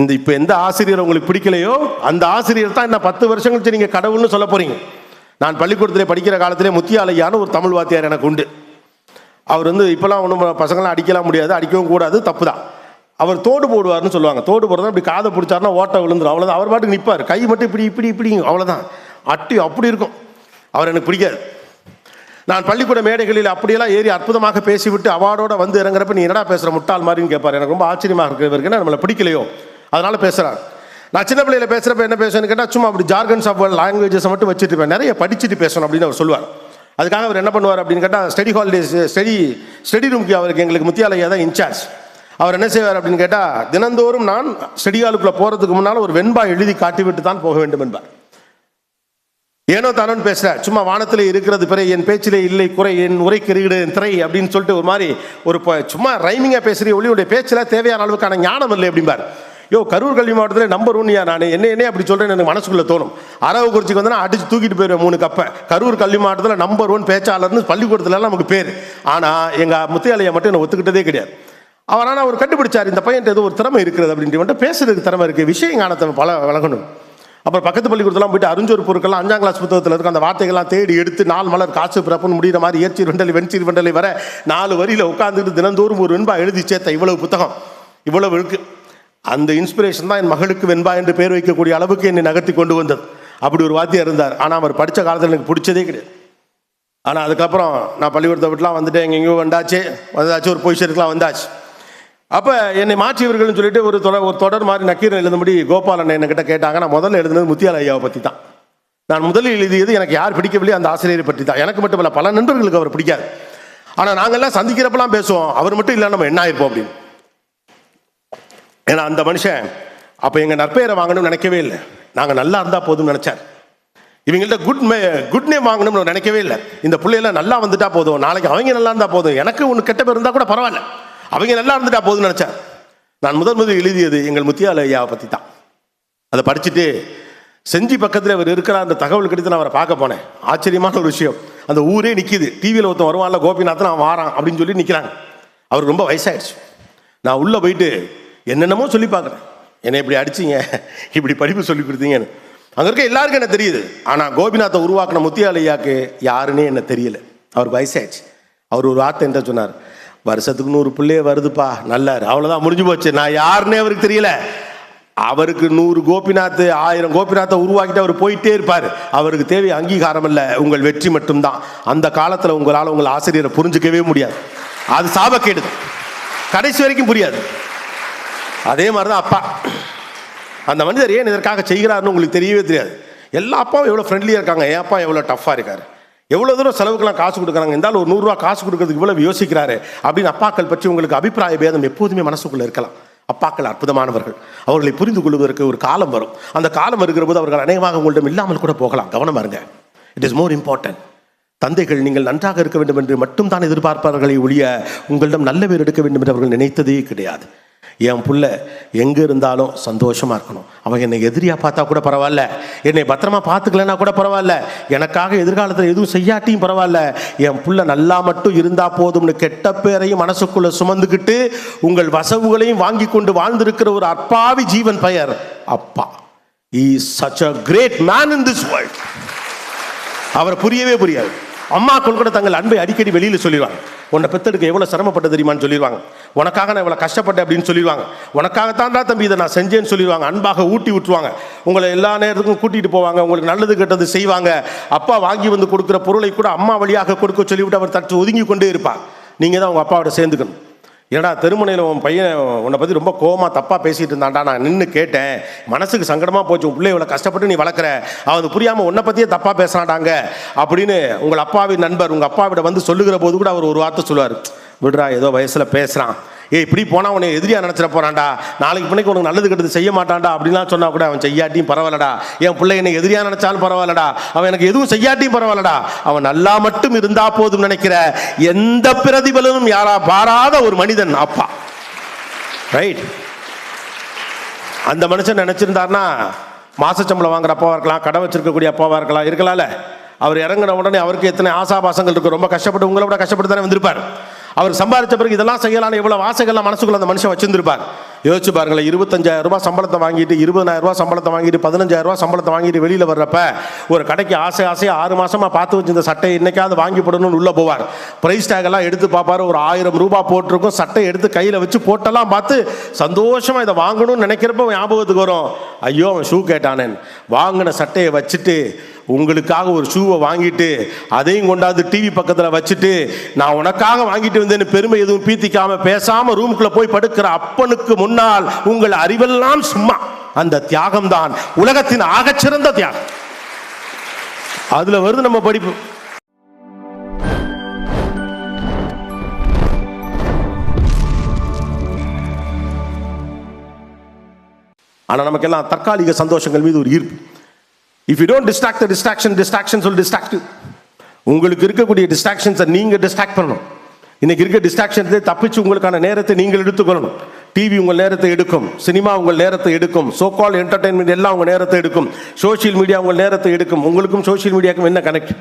இந்த இப்போ எந்த ஆசிரியர் உங்களுக்கு பிடிக்கலையோ அந்த ஆசிரியர் தான் என்ன பத்து வருஷம் கழிச்சு நீங்கள் கடவுள்னு சொல்ல போறீங்க. நான் பள்ளிக்கூடத்திலே படிக்கிற காலத்திலே முத்தியாலையான ஒரு தமிழ் வாத்தியார் எனக்கு உண்டு. அவர் வந்து இப்போலாம் ஒன்றும் பசங்களாம் அடிக்கலாம் முடியாது அடிக்கவும் கூடாது தப்பு தான் அவர் தோடு போடுவார்னு சொல்லுவாங்க. தோடு போடுறதா இப்படி காதை பிடிச்சாருன்னா ஓட்டை விழுந்துரும். அவ்வளோதான் அவர் பாட்டுக்கு நிற்பார் கை மட்டும் இப்படி இப்படி இப்படி அவ்வளோதான் அட்டி அப்படி இருக்கும். அவர் எனக்கு பிடிக்காது. நான் பள்ளிக்கூட மேடைகளில் அப்படியெல்லாம் ஏறி அற்புதமாக பேசிவிட்டு அவார்டோட வந்து இறங்குறப்ப நீ என்னடா பேசுகிற முட்டாள் மாதிரின்னு கேட்பார் எனக்கு ரொம்ப ஆச்சரியமாக இருக்கிறவருக்கு நம்மளை பிடிக்கலையோ? அதனால பேசுகிறாங்க நான் சின்ன பிள்ளையில பேசுகிறப்ப என்ன பேசுவேன்னு கேட்டால் சும்மா அப்படி ஜார்கன்ஸ் ஆஃப் லாங்குவேஜஸை மட்டும் வச்சுட்டு இருப்பேன். நிறைய படிச்சுட்டு பேசணும் அப்படின்னு அவர் சொல்லுவார். அதுக்காக அவர் என்ன பண்ணுவார் அப்படின்னு கேட்டால் ஸ்டடி ஹாலிடேஸ் ஸ்டடி ஸ்டடி ரூம்க்கு அவருக்கு எங்களுக்கு முத்தியாலயா தான் இன்சார்ஜ் அவர் என்ன செய்வார் அப்படின்னு கேட்டால் தினந்தோறும் நான் ஸ்டடி ஹாலுக்குள்ளே போகிறதுக்கு முன்னால் ஒரு வெண்பா எழுதி காட்டிவிட்டு தான் போக வேண்டும் என்பார். ஏனோ தானோன்னு பேசுகிறார் சும்மா வானத்தில் இருக்கிறது பிற என் பேச்சிலே இல்லை குறை என் உரை கருகிடு என் திரை அப்படின்னு சொல்லிட்டு ஒரு மாதிரி ஒரு சும்மா ரைமிங்காக பேசுகிற ஒளி உடைய பேச்சில் தேவையான அளவுக்கான ஞானம் இல்லை அப்படிம்பார். யோ கரூர் கல்வி மாவட்டத்தில் நம்பர் ஒன்னியா நான் என்ன என்ன அப்படி சொல்கிறேன் எனக்கு மனசுக்குள்ளே தோணும். அரவு குறிச்சிக்கு வந்து நான் அடிச்சு தூக்கிட்டு போயிடுவேன் மூணு கப்பை. கரூர் கல்வி மாவட்டத்தில் நம்பர் ஒன் பேச்சாளர்னு பள்ளிக்கூடத்துலலாம் நமக்கு பேர். ஆனால் எங்கள் முத்தியாலயா மட்டும் என்னை ஒத்துக்கிட்டதே கிடையாது. அவர் ஆனால் அவர் கண்டுபிடிச்சார் இந்த பையன் ஏதோ ஒரு திறமை இருக்கிறது அப்படின்ட்டு. வந்துட்டு பேசுறதுக்கு திறமை இருக்குது விஷயம் ஞானத்தை பல வழங்கணும். அப்புறம் பக்கத்து பள்ளிக்கூடத்தெல்லாம் போயிட்டு அறிஞ்சொரு பொருட்கள்லாம் அஞ்சாம் கிளாஸ் புத்தகத்தில் இருக்க. அந்த வார்த்தைகள்லாம் தேடி எடுத்து நாலு மலர் காசு பிறப்புன்னு முடிகிற மாதிரி ஏர்ச்சீர் வெண்டலை வெண்சீர் வெண்டலை வர நாலு வரியில் உட்காந்துட்டு தினந்தோறும் ஒரு வெண்பா எழுதி சேர்த்த இவ்வளவு புத்தகம். இவ்வளவு இருக்குது அந்த இன்ஸ்பிரேஷன் தான் என் மகளுக்கு வெண்பா என்று பேர் வைக்கக்கூடிய அளவுக்கு என்னை நகர்த்தி கொண்டு வந்தது. அப்படி ஒரு வாத்தியார் இருந்தார். ஆனால் அவர் படித்த காலத்தில் எனக்கு பிடிச்சதே கிடையாது. ஆனால் அதுக்கப்புறம் நான் பள்ளிக்கூடத்தை விட்டுலாம் வந்துட்டு எங்கெங்கேயோ வந்தாச்சு. வந்தாச்சு ஒரு பொசிஷனுக்குலாம் வந்தாச்சு. அப்போ என்னை மாற்றியவர்கள்னு சொல்லிட்டு ஒரு தொடர் ஒரு தொடர் மாதிரி நக்கீரன் எழுதும்படி கோபாலன் என்கிட்ட கேட்டாங்க. நான் முதல்ல எழுதுனது முத்தியால் ஐயாவை பற்றி தான் நான் முதலில் எழுதியது எனக்கு யார் பிடிக்கவில்லையோ அந்த ஆசிரியரை பற்றி தான் எனக்கு மட்டும் இல்லை பல நண்பர்களுக்கு அவர் பிடிக்காது. ஆனால் நாங்கள்லாம் சந்திக்கிறப்பெல்லாம் பேசுவோம். அவர் மட்டும் இல்லை நம்ம என்ன ஆயிருப்போம் அப்படின்னு. ஏன்னா அந்த மனுஷன் அப்போ எங்கள் நற்பெயரை வாங்கணும்னு நினைக்கவே இல்லை. நாங்கள் நல்லா இருந்தால் போதும்னு நினச்சார். இவங்கள்ட்ட குட் மே குட் நேம் வாங்கணும்னு நினைக்கவே இல்லை. இந்த பிள்ளையெல்லாம் நல்லா வந்துட்டா போதும். நாளைக்கு அவங்க நல்லா இருந்தால் போதும். எனக்கு ஒன்று கெட்ட பேர் இருந்தால் கூட பரவாயில்ல. அவங்க நல்லா இருந்துட்டா போதும்னு நினச்சேன் நான் முதல் முதல் எழுதியது எங்கள் முத்தியால ஐயாவை பற்றி தான் அதை படிச்சுட்டு செஞ்சி பக்கத்தில் அவர் இருக்கிற அந்த தகவல் கிடைத்து நான் அவரை பார்க்க போனேன். ஆச்சரியமான ஒரு விஷயம். அந்த ஊரே நிற்கிது டிவியில் ஒருத்தன் வருவான்ல கோபிநாத் நான் வாரான் அப்படின்னு சொல்லி நிற்கிறாங்க அவருக்கு ரொம்ப வயசாகிடுச்சு நான் உள்ளே போயிட்டு என்னென்னமோ சொல்லி பார்க்குறேன். என்னை இப்படி அடிச்சிங்க இப்படி படிப்பு சொல்லி கொடுத்தீங்கன்னு. அங்கே இருக்க எல்லாருக்கும் என்ன தெரியுது? ஆனால் கோபிநாத்தை உருவாக்கின முத்தியாலையாக்கு யாருன்னே என்ன தெரியல. அவர் வயசாச்சு அவர் ஒரு வார்த்தை என்ன சொன்னார்? வருஷத்துக்கு நூறு பிள்ளையே வருதுப்பா நல்லாரு. அவ்வளோதான் முடிஞ்சு போச்சு. நான் யாருன்னே அவருக்கு தெரியல. அவருக்கு நூறு கோபிநாத் ஆயிரம் கோபிநாத்தை உருவாக்கிட்டு அவர் போயிட்டே இருப்பார். அவருக்கு தேவை அங்கீகாரம் இல்லை. உங்கள் வெற்றி மட்டும்தான். அந்த காலத்தில் உங்களால் உங்கள் ஆசிரியரை புரிஞ்சுக்கவே முடியாது. அது சாபக்கேடு கடைசி வரைக்கும் புரியாது. அதே மாதிரி தான் அப்பா. அந்த மனிதர் ஏன் இதற்காக செய்கிறாருன்னு உங்களுக்கு தெரியவே தெரியாது. எல்லா அப்பாவும் எவ்வளோ ஃப்ரெண்ட்லியாக இருக்காங்க. என் அப்பா எவ்வளோ டஃப்பாக இருக்காரு. எவ்வளோ தூரம் செலவுக்கெல்லாம் காசு கொடுக்குறாங்க. இருந்தாலும் ஒரு நூறுரூவா காசு கொடுக்கறதுக்கு இவ்வளோ யோசிக்கிறாரு அப்படின்னு அப்பாக்கள் பற்றி உங்களுக்கு அபிப்பிராய பேதம் எப்போதுமே மனசுக்குள்ளே இருக்கலாம். அப்பாக்கள் அற்புதமானவர்கள். அவர்களை புரிந்து கொள்வதற்கு ஒரு காலம் வரும். அந்த காலம் வருகிற போது அவர்கள் அநேகமாக உங்களிடம் இல்லாமல் கூட போகலாம். கவனம் இருங்க இட் இஸ் மோர் இம்பார்ட்டன்ட் தந்தைகள் நீங்கள் நன்றாக இருக்க வேண்டும் என்று மட்டும் தான் எதிர்பார்ப்பார்களே ஒழிய உங்களிடம் நல்ல பேர் எடுக்க வேண்டும் என்று அவர்கள் நினைத்ததே கிடையாது. என் புள்ள எங்கே இருந்தாலும் சந்தோஷமாக இருக்கணும். அவன் என்னை எதிரியாக பார்த்தா கூட பரவாயில்ல. என்னை பத்திரமா பார்த்துக்கலன்னா கூட பரவாயில்ல. எனக்காக எதிர்காலத்தில் எதுவும் செய்யாட்டியும் பரவாயில்ல. என் புள்ள நல்லா மட்டும் இருந்தால் போதும்னு கெட்ட பேரையும் மனசுக்குள்ளே சுமந்துக்கிட்டு உங்கள் வசவுகளையும் வாங்கி கொண்டு வாழ்ந்திருக்கிற ஒரு அப்பாவி ஜீவன் பெயர் அப்பா. Is such a great man in this world அவரை புரியவே புரியாது. அம்மாக்கள் கூட தங்கள் அன்பை அடிக்கடி வெளியில் சொல்லிடுவாங்க. உன்னை பெத்தெடுக்க எவ்வளோ சிரமப்பட்ட தெரியுமான்னு சொல்லிடுவாங்க. உனக்காக நான் இவ்வளோ கஷ்டப்பட்டேன் அப்படின்னு சொல்லிடுவாங்க. உனக்காகத்தான் தான் தம்பி இதை நான் செஞ்சேன்னு சொல்லிடுவாங்க. அன்பாக ஊட்டி விட்டுருவாங்க. உங்களை எல்லா நேரத்துக்கும் கூட்டிகிட்டு போவாங்க. உங்களுக்கு நல்லது கெட்டது செய்வாங்க. அப்பா வாங்கி வந்து கொடுக்குற பொருளை கூட அம்மா வழியாக கொடுக்க சொல்லிவிட்டு அவர் தற்று ஒதுங்கி கொண்டே இருப்பார். நீங்கள் தான் உங்கள் அப்பாவோட சேர்ந்துக்கணும். ஏடா திருமணையில் உன் பையன் உன்னை பற்றி ரொம்ப கோமா தப்பாக பேசிட்டு இருந்தான்டா நான் நின்று கேட்டேன். மனசுக்கு சங்கடமாக போச்சு உன் பிள்ளை இவ்வளோ கஷ்டப்பட்டு நீ வளர்க்குற. அவன் புரியாமல் உன்னை பற்றியே தப்பாக பேசுறான்டாங்க. அப்படின்னு உங்கள் அப்பாவின் நண்பர் உங்கள் அப்பாவிட வந்து சொல்லுகிற போது கூட அவர் ஒரு வார்த்தை சொல்லுவார். விடுறா ஏதோ வயசில் பேசுகிறான் ஏய் இப்படி போனால் உன்னை எதிரியாக நினச்சிட போறான்டா. நாளைக்கு பிள்ளைக்கு உனக்கு நல்லது கெட்டது செய்ய மாட்டான்டா அப்படின்லாம் சொன்னால் கூட அவன் செய்யாட்டியும் பரவாயில்லடா. என் பிள்ளை என்னை எதிரியாக நினைச்சாலும் பரவாயில்லடா. அவன் எனக்கு எதுவும் செய்யாட்டியும் பரவாயில்லடா. அவன் நல்லா மட்டும் இருந்தா போதும் நினைக்கிற எந்த பிரதிபலனும் யாரா பாராத ஒரு மனிதன் அப்பா. ரைட் அந்த மனுஷன் நினச்சிருந்தார்னா மாசச்சம்பளம் வாங்குற அப்பாவாக இருக்கலாம் கடை வச்சிருக்கக்கூடிய அப்பாவாக இருக்கலாம் இருக்கலாம்ல. அவர் இறங்கின உடனே அவருக்கு எத்தனை ஆசாபாசங்கள் இருக்கு ரொம்ப கஷ்டப்பட்டு உங்களை விட கஷ்டப்பட்டு தானே வந்திருப்பார். அவர் சம்பாதிச்ச பிறகு இதெல்லாம் செய்யலாம்னு எவ்வளோ ஆசைகள்லாம் மனசுக்குள்ள அந்த மனுஷன் வச்சிருந்திருப்பார். யோசிச்சு பாருங்களேன் இருபத்தஞ்சாயிரம் ரூபாய் சம்பளத்தை வாங்கிட்டு இருபதாயிரம் ரூபாய் சம்பளத்தை வாங்கிட்டு பதினஞ்சாயிரம் ரூபாய் சம்பளத்தை வாங்கிட்டு வெளியில் வர்றப்ப ஒரு கடைக்கு ஆசை ஆசையாக ஆறு மாசமா பார்த்து வச்சிருந்த சட்டை என்னைக்காவது வாங்கி போடணும்னு உள்ளே போவார். ப்ரைஸ் டேக் எல்லாம் எடுத்து பார்ப்பாரு ஒரு ஆயிரம் ரூபாய் போட்டிருக்கும் சட்டை எடுத்து கையில் வச்சு போட்டெல்லாம் பார்த்து சந்தோஷமா இதை வாங்கணும்னு நினைக்கிறப்ப ஞாபகத்துக்கு வரும். ஐயோ அவன் ஷூ கேட்டானேன் வாங்கின சட்டையை வச்சுட்டு உங்களுக்காக ஒரு ஷூவை வாங்கிட்டு அதையும் கொண்டாந்து டிவி பக்கத்தில் வச்சுட்டு நான் உனக்காக வாங்கிட்டு வந்தேன்னு பெருமை எதுவும் பீத்திக்காம பேசாம ரூமுக்குள்ள போய் படுக்கிற அப்பனுக்கு முன்னால் உங்கள் அறிவெல்லாம் சும்மா. அந்த தியாகம் தான் உலகத்தின் ஆகச்சிறந்த தியாகம். அதுல வருது நம்ம படிப்பு. ஆனா நமக்கெல்லாம் தற்காலிக சந்தோஷங்கள் மீது ஒரு ஈர்ப்பு. If you don't distract the distraction distractions will உங்களுக்கு இருக்கக்கூடிய டிஸ்ட்ராக்ஷன்ஸை நீங்கள் டிஸ்ட்ராக்ட் பண்ணணும். இன்னைக்கு இருக்க டிஸ்ட்ராக்ஷன்ஸை தப்பிச்சு உங்களுக்கான நேரத்தை நீங்கள் எடுத்துக்கொள்ளணும். டிவி உங்கள் நேரத்தை எடுக்கும். சினிமா உங்கள் நேரத்தை எடுக்கும். சோகால் என்டர்டைன்மெண்ட் எல்லாம் உங்கள் நேரத்தை எடுக்கும். சோஷியல் மீடியா உங்கள் நேரத்தை எடுக்கும். உங்களுக்கும் சோஷியல் மீடியாவுக்கும் என்ன கனெக்ட்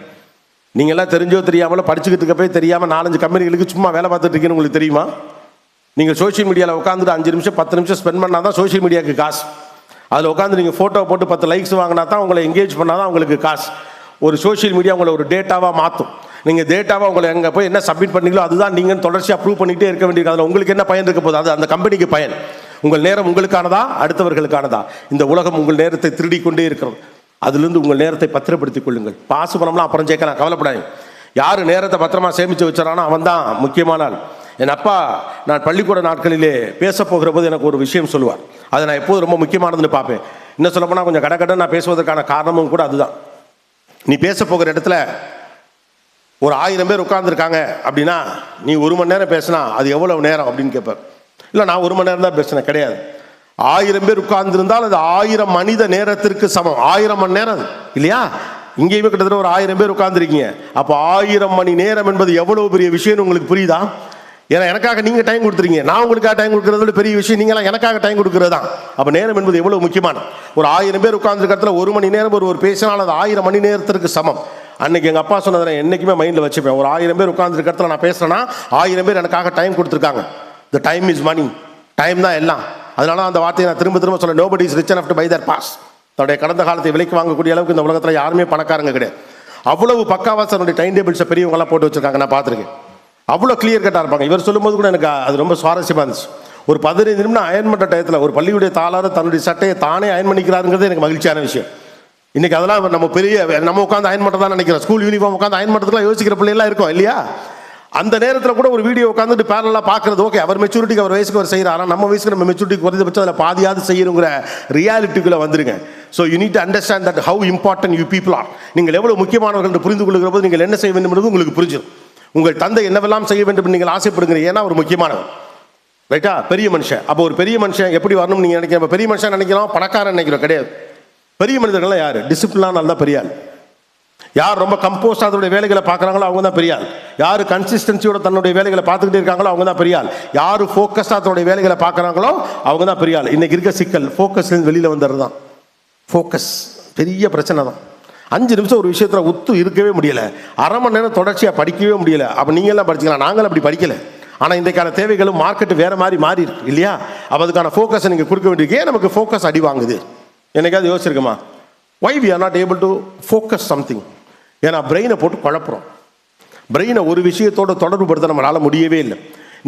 நீங்க எல்லாம் தெரிஞ்சோ தெரியாமலோ படிச்சுக்கிட்டு இருக்கப்பே தெரியாமல் நாலஞ்சு கம்பெனிகளுக்கு சும்மா வேலை பார்த்துட்டு இருக்கீங்கன்னு உங்களுக்கு தெரியுமா? நீங்கள் சோஷியல் மீடியாவில் உட்காந்துட்டு அஞ்சு நிமிஷம் பத்து நிமிஷம் ஸ்பெண்ட் பண்ணால் தான் சோஷியல் மீடியாவுக்கு காசு. அதில் உட்காந்து நீங்கள் ஃபோட்டோ போட்டு பத்து லைக்ஸ் வாங்கினா தான் உங்களை எங்கேஜ் பண்ணால் தான் உங்களுக்கு காசு. ஒரு சோஷியல் மீடியா உங்களை ஒரு டேட்டாவாக மாற்றும் நீங்கள் டேட்டாவாக உங்களை எங்கே போய் என்ன சப்மிட் பண்ணீங்களோ அதுதான் நீங்கள் தொடர்ச்சியாக ப்ரூவ் பண்ணிகிட்டே இருக்க வேண்டியது அதில் உங்களுக்கு என்ன பயன் இருக்க போகுது? அது அந்த கம்பெனிக்கு பயன். உங்கள் நேரம் உங்களுக்கானதா? அடுத்தவர்களுக்கானதா? இந்த உலகம் உங்கள் நேரத்தை திருடி கொண்டே இருக்கிறது. அதுலேருந்து உங்கள் நேரத்தை பத்திரப்படுத்திக் கொள்ளுங்கள். பாசு பணம்லாம் அப்புறம் சேர்க்கலாம் கவலைப்படாதீங்க. யார் நேரத்தை பத்திரமா சேமித்து வச்சுறானோ அவன் தான் முக்கியமான ஆள். என் அப்பா நான் பள்ளிக்கூட நாட்களிலே பேச போகிற போது எனக்கு ஒரு விஷயம் சொல்லுவார். அதை நான் எப்போது ரொம்ப முக்கியமானதுன்னு பார்ப்பேன். இன்னும் சொல்லப்போனால் கொஞ்சம் கடை நான் பேசுவதற்கான காரணமும் கூட அதுதான். நீ பேச போகிற இடத்துல ஒரு ஆயிரம் பேர் உட்கார்ந்துருக்காங்க அப்படின்னா நீ ஒரு மணி நேரம் பேசினா அது எவ்வளவு நேரம் அப்படின்னு கேட்பேன் இல்லை நான் ஒரு மணி நேரம் தான் பேசினேன் கிடையாது. ஆயிரம் பேர் உட்கார்ந்துருந்தால் அது ஆயிரம் மனித நேரத்திற்கு சமம். ஆயிரம் மணி நேரம் இல்லையா? இங்கேயுமே கிட்டத்தட்ட ஒரு ஆயிரம் பேர் உட்கார்ந்துருக்கீங்க. அப்போ ஆயிரம் மணி நேரம் என்பது எவ்வளவு பெரிய விஷயம்னு உங்களுக்கு புரியுதா? ஏன்னா எனக்காக நீங்கள் டைம் கொடுத்துருங்க நான் உங்களுக்காக டைம் கொடுக்கறத பெரிய விஷயம் நீங்களாம் எனக்காக டைம் கொடுக்குறது தான். அப்போ நேரம் என்பது எவ்வளோ முக்கியமான? ஒரு ஆயிரம் பேர் உட்காந்துருக்கிறதுல ஒரு மணி நேரம் ஒரு ஒரு பேசினால் அது ஆயிரம் மணி நேரத்திற்கு சமம். அன்னைக்கு எங்கள் அப்பா சொன்னதை நான் என்றைக்குமே மைண்டில் வச்சுப்பேன். ஒரு ஆயிரம் பேர் உட்காந்துருக்கிறதுல நான் பேசுறேன்னா ஆயிரம் பேர் எனக்காக டைம் கொடுத்துருக்காங்க. The time is money time தான் எல்லாம். அதனால அந்த வார்த்தையை நான் திரும்ப திரும்ப சொல்ல nobody is rich enough to buy their past தன்னுடைய கடந்த காலத்தை விலைக்கு வாங்கக்கூடிய அளவுக்கு இந்த உலகத்தில் யாருமே பணக்காரங்க கிடையாது. அவ்வளவு பக்காவா தன்னுடைய டைம் டேபிள்ஸை பெரியவங்களாம் போட்டு வச்சிருக்காங்க. நான் பார்த்துருக்கேன். அவ்வளோ கிளியர் கட்டாக இருப்பாங்க. இவர் சொல்லும்போது கூட எனக்கு அது ரொம்ப சுவாரஸ்யமாக இருந்துச்சு. ஒரு பதினைந்து நிமிடம் அயன் பண்ணுற டயத்தில் ஒரு பள்ளியுடைய தாளார தன்னுடைய சட்டையை தானே அயன் பண்ணிக்கிறாருங்கிறது எனக்கு மகிழ்ச்சியான விஷயம். இன்னைக்கு அதெல்லாம் நம்ம பெரிய நம்ம உட்காந்து அயன் பண்ணுறதா தான் நினைக்கிறோம். ஸ்கூல் யூனிஃபார்ம் உட்காந்து அயன் பண்ணுறதுலாம் யோசிக்கிற பிள்ளைலாம் இருக்கும் இல்லையா? அந்த நேரத்தில் கூட ஒரு வீடியோ உட்காந்துட்டு பேரலாக பார்க்கறது ஓகே அவர் மெச்சூரிட்டிக்கு அவர் வயசுக்கு அவர் செய்கிறார்? ஆனால் நம்ம வயசுக்கு நம்ம மெச்சூரிட்டி குறைந்தபட்சம் அதில் பாதியாவது செய்யணுங்கிற ரியாலிட்டிக்குள்ளே வந்துருங்க. So you need understand that how important you people are நீங்கள் எவ்வளோ முக்கியமானவர்கள் என்று புரிந்து கொள்கிற போது நீங்கள் என்ன செய்ய வேண்டும் என்பது உங்களுக்கு புரிஞ்சிடும் உங்கள் தந்தை என்னவெல்லாம் செய்ய வேண்டும் நீங்கள் ஆசைப்படுங்க ஏன்னா ஒரு முக்கியமானவர். ரைட்டா பெரிய மனுஷன். அப்போ ஒரு பெரிய மனுஷன் எப்படி வரணும்னு நீங்கள் நினைக்கிறோம் பெரிய மனுஷன் நினைக்கிறோம் பணக்காரன் நினைக்கிறோம் கிடையாது. பெரிய மனிதர்கள்லாம் யார்? டிசிப்ளினாக நல்லா பெரிய ஆள். யார் ரொம்ப கம்போஸ்டாக அதனுடைய வேலைகளை பார்க்குறாங்களோ அவங்க தான் பெரிய ஆள். யார் கன்சிஸ்டன்சியோட தன்னுடைய வேலைகளை பார்த்துக்கிட்டே இருக்காங்களோ அவங்க தான் பெரிய ஆள். யார் ஃபோக்கஸ்டாக தன்னுடைய வேலைகளை பார்க்குறாங்களோ அவங்க தான் பெரிய ஆள். இன்னைக்கு இருக்க சிக்கல் ஃபோக்கஸ்லேருந்து வெளியில் வந்துடுறது தான் ஃபோக்கஸ் பெரிய பிரச்சனை தான் அஞ்சு நிமிஷம் ஒரு விஷயத்தில் ஒத்து இருக்கவே முடியல. அரை மணி நேரம் தொடர்ச்சியாக படிக்கவே முடியல. அப்போ நீங்கள்லாம் படிச்சுக்கலாம். நாங்களும் அப்படி படிக்கல. ஆனால் இன்றைக்கான தேவைகளும் மார்க்கெட்டு வேறு மாதிரி மாறி இருக்கு இல்லையா? அப்போ அதுக்கான ஃபோக்கஸை நீங்கள் கொடுக்க வேண்டியது ஏன் நமக்கு ஃபோக்கஸ் அடி வாங்குது? என்னைக்காவது யோசிச்சிருக்குமா? Why we are not able to focus something ஏன்னா பிரெயினை போட்டு குழப்புறோம். பிரெயினை ஒரு விஷயத்தோட தொடர்புபடுத்த நம்மளால் முடியவே இல்லை.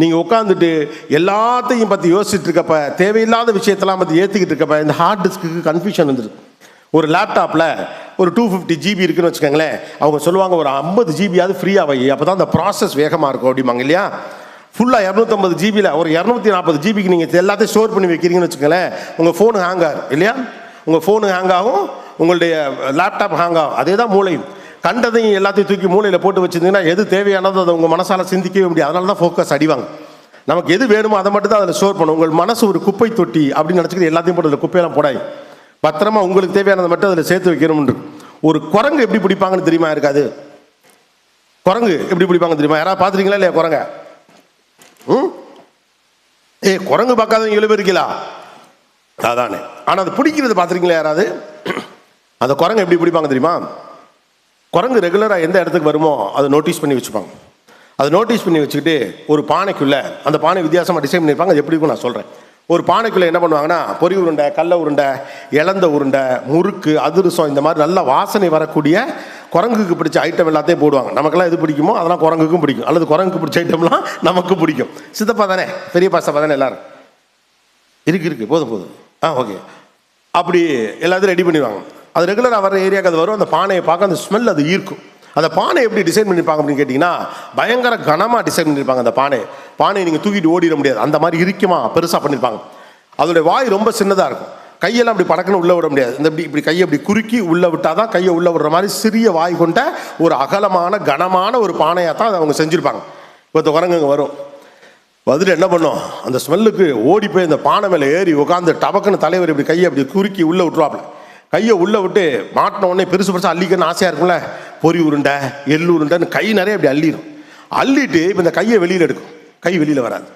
நீங்கள் உட்காந்துட்டு எல்லாத்தையும் பற்றி யோசிச்சுட்டு இருக்கப்ப தேவையில்லாத விஷயத்தெல்லாம் பற்றி ஏற்றிக்கிட்டு இருக்கப்ப இந்த ஹார்ட் டிஸ்க்கு கன்ஃபியூஷன் வந்துருக்கு ஒரு லேப்டாப்பில் ஒரு டூ ஃபிஃப்டி ஜிபி இருக்குன்னு வச்சுக்கோங்களேன். அவங்க சொல்லுவாங்க ஒரு ஐம்பது ஜிபியாவது ஃப்ரீயாக வை. அப்போ தான் அந்த ப்ராசஸ் வேகமாக இருக்கும் அப்படிம்பாங்க இல்லையா? ஃபுல்லாக இரநூத்தம்பது ஜிபியில் ஒரு இரநூத்தி நாற்பது ஜிபிக்கு நீங்கள் எல்லாத்தையும் ஸ்டோர் பண்ணி வைக்கிறீங்கன்னு வச்சுக்கோங்களேன் உங்கள் ஃபோனு ஹேங் ஆகும் இல்லையா? உங்கள் ஃபோனு ஹேங் ஆகும் உங்களுடைய லேப்டாப் ஹேங் ஆகும். அதே தான் மூளையும் கண்டதையும் எல்லாத்தையும் தூக்கி மூளையில் போட்டு வச்சிருந்தீங்கன்னா எது தேவையானதோ அதை உங்கள் மனசால் சிந்திக்கவே முடியாது. அதனால தான் ஃபோக்கஸ் அடிவாங்க. நமக்கு எது வேணுமோ அதை மட்டும் தான் அதில் ஸ்டோர் பண்ணும் உங்கள் மனசு ஒரு குப்பை தொட்டி அப்படின்னு நினச்சிக்கிட்டு எல்லாத்தையும் போட்டு அதில் குப்பையெல்லாம் போடாது பத்திரமா உங்களுக்கு தேவையானதை மட்டும் அதில் சேர்த்து வைக்கணும்னு ஒரு குரங்கு எப்படி பிடிப்பாங்கன்னு தெரியுமா இருக்காது? குரங்கு எப்படி பிடிப்பாங்க தெரியுமா? யாராவது பார்த்துருக்கீங்களா இல்லையா குரங்க? ம்? ஏ குரங்கு பார்க்காதவங்க ஏழு பேர் இருக்கீங்களா அதானே. ஆனால் அது பிடிக்கிறது பார்த்துருக்கீங்களா யாராவது? அந்த குரங்கு எப்படி பிடிப்பாங்க தெரியுமா? குரங்கு ரெகுலராக எந்த இடத்துக்கு வருமோ அதை நோட்டீஸ் பண்ணி வச்சுப்பாங்க. அதை நோட்டீஸ் பண்ணி வச்சுக்கிட்டு ஒரு பானைக்குள்ளே அந்த பானை வித்தியாசமாக டிசைன் பண்ணியிருப்பாங்க. அது எப்படி இருக்கும் நான் சொல்கிறேன் ஒரு பானைக்குள்ளே என்ன பண்ணுவாங்கன்னா பொரி உருண்டை கல்ல உருண்டை இழந்த உருண்டை முறுக்கு அதிரசம் இந்த மாதிரி நல்ல வாசனை வரக்கூடிய குரங்குக்கு பிடிச்ச ஐட்டம் எல்லாத்தையும் போடுவாங்க. நமக்கெல்லாம் எது பிடிக்குமோ அதெல்லாம் குரங்குக்கும் பிடிக்கும். அல்லது குரங்குக்கு பிடிச்ச ஐட்டம்லாம் நமக்கு பிடிக்கும். சித்தப்பா தானே? பெரியப்பா சித்தப்பா தானே எல்லாரும்? இருக்கு இருக்கு. போதும் போதும். ஆ ஓகே அப்படி எல்லாத்தையும் ரெடி பண்ணிடுவாங்க. அது ரெகுலராக வர ஏரியாவுக்கு அது வரும். அந்த பானையை பார்க்க அந்த ஸ்மெல் அது ஈர்க்கும். அந்த பானை எப்படி டிசைன் பண்ணியிருப்பாங்க அப்படின்னு கேட்டிங்கன்னா பயங்கர கனமாக டிசைன் பண்ணியிருப்பாங்க அந்த பானை. பானையை நீங்கள் தூக்கிட்டு ஓடிட முடியாது. அந்த மாதிரி இறுக்கமா பெருசாக பண்ணியிருப்பாங்க. அதோடைய வாய் ரொம்ப சின்னதாக இருக்கும். கையெல்லாம் அப்படி படக்குன்னு உள்ளே விட முடியாது. இந்த இப்படி இப்படி கையை இப்படி குறுக்கி உள்ளே விட்டால் தான் கையை உள்ளே விடுற மாதிரி சிறிய வாய் கொண்ட ஒரு அகலமான கனமான ஒரு பானையாக தான் அதை அவங்க செஞ்சுருப்பாங்க. இப்போ இந்த குரங்குங்க வரும். வந்துட்டு என்ன பண்ணும்? அந்த ஸ்மெல்லுக்கு ஓடி போய் இந்த பானை மேலே ஏறி உட்காந்து டபக்குன்னு தலைவர் இப்படி கையை அப்படி குறுக்கி உள்ளே விட்டுருவாப்புல. கையை உள்ளே விட்டு மாட்டின உடனே பெருசு பெருசாக அள்ளிக்கன்னு ஆசையாக இருக்கும்ல? பொறி உருண்டை எள்ளு உருண்டைன்னு கை நிறைய அப்படி அள்ளிடும். அள்ளிட்டு இப்போ இந்த கையை வெளியில் எடுக்கும். கை வெளியில் வராது.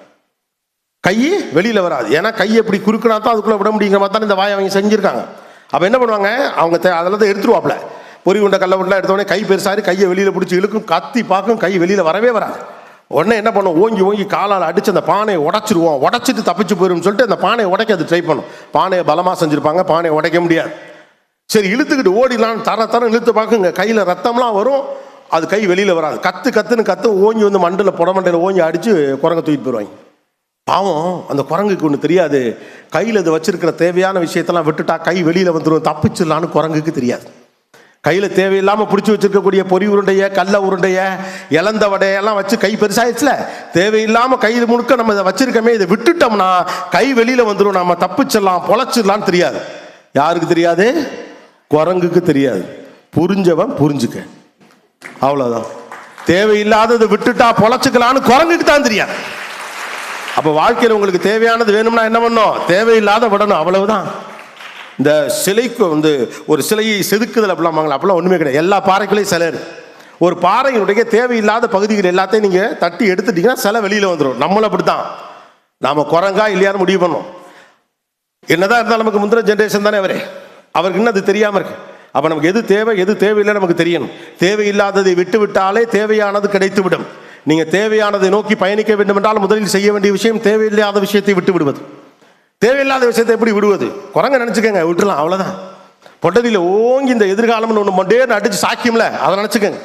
கை வெளியில் வராது. ஏன்னா கையை இப்படி குறுக்கினா தான் அதுக்குள்ளே விட முடியுங்கிற மாதிரி தான் இந்த வாயை அவங்க செஞ்சுருக்காங்க. அப்போ என்ன பண்ணுவாங்க? அவங்க அதெல்லாம் தான் எடுத்துருவாப்புல. பொரி உண்டை கல்ல உண்டை எடுத்தோடனே கை பெருசாரு கையை வெளியில் பிடிச்சி இழுக்கும் கத்தி பார்க்கும் கை வெளியில் வரவே வராது. உடனே என்ன பண்ணும்? ஓங்கி ஓங்கி காலால் அடித்து அந்த பானையை உடச்சிருவோம். உடச்சிட்டு தப்பிச்சு போயிடும்னு சொல்லிட்டு அந்த பானையை உடைக்க அது ட்ரை பண்ணும். பானையை பலமாக செஞ்சுருப்பாங்க. பானையை உடைக்க முடியாது. சரி இழுத்துக்கிட்டு ஓடிடலான்னு தர தரம் இழுத்து பார்க்குங்க. கையில் ரத்தம்லாம் வரும். அது கை வெளியில் வராது. கத்து கத்துன்னு கத்து ஓங்கி வந்து மண்டில் புடமண்டையில் ஓங்கி அடித்து குரங்கை தூக்கிட்டு போயிடுவாங்க. பாவம் அந்த குரங்குக்கு ஒன்று தெரியாது. கையில் இது வச்சிருக்கிற தேவையான விஷயத்தெல்லாம் விட்டுட்டா கை வெளியில் வந்துடும் தப்பிச்சிடலான்னு குரங்குக்கு தெரியாது. கையில் தேவையில்லாமல் பிடிச்சி வச்சிருக்கக்கூடிய பொறி உருண்டைய கல்ல உருண்டைய இழந்த வடையெல்லாம் வச்சு கை பெருசாயிடுச்சுல. தேவையில்லாமல் கையில் முழுக்க நம்ம இதை வச்சிருக்கமே இதை விட்டுட்டோம்னா கை வெளியில் வந்துடும் நம்ம தப்பிச்சிடலாம் பொழைச்சிடலான்னு தெரியாது. யாருக்கு தெரியாது? குரங்குக்கு தெரியாது. புரிஞ்சவன் புரிஞ்சுக்க. அவ்வளோதான் தேவையில்லாததை விட்டுட்டா பொழைச்சிக்கலான்னு குரங்குக்கு தான் தெரியாது அப்போ வாழ்க்கையில் உங்களுக்கு தேவையானது வேணும்னா என்ன பண்ணும்? தேவையில்லாத விடணும். அவ்வளவுதான். இந்த சிலைக்கு வந்து ஒரு சிலையை செதுக்குதல் அப்படிலாம் வாங்கலாம் அப்படிலாம் ஒன்றுமே கிடையாது. எல்லா பாறைகளையும் சிலை ஒரு பாறையினுடைய தேவையில்லாத பகுதிகள் எல்லாத்தையும் நீங்கள் தட்டி எடுத்துட்டீங்கன்னா சிலை வெளியில் வந்துடும் நம்மளும் அப்படி தான் நாம் குரங்கா இல்லையான்னு முடிவு பண்ணோம். என்னதான் இருந்தாலும் நமக்கு முந்தின ஜென்ரேஷன் தானே அவரே. அவருக்கு இன்னும் அது தெரியாமல் இருக்கு. அப்போ நமக்கு எது தேவை எது தேவையில்லை நமக்கு தெரியணும். தேவையில்லாததை விட்டு விட்டாலே தேவையானது கிடைத்து விடும் நீங்கள் தேவையானதை நோக்கி பயணிக்க வேண்டும் என்றால் முதலில் செய்ய வேண்டிய விஷயம் தேவையில்லாத விஷயத்தை விட்டு விடுவது தேவையில்லாத விஷயத்தை எப்படி விடுவது? குரங்க நினச்சிக்கோங்க விட்டுலாம் அவ்வளோதான் பொட்டதியில் ஓங்கி இந்த எதிர்காலம்னு ஒன்று மொண்டேன்னு அடிச்சு சாக்கியம்ல அதை நினச்சிக்கோங்க.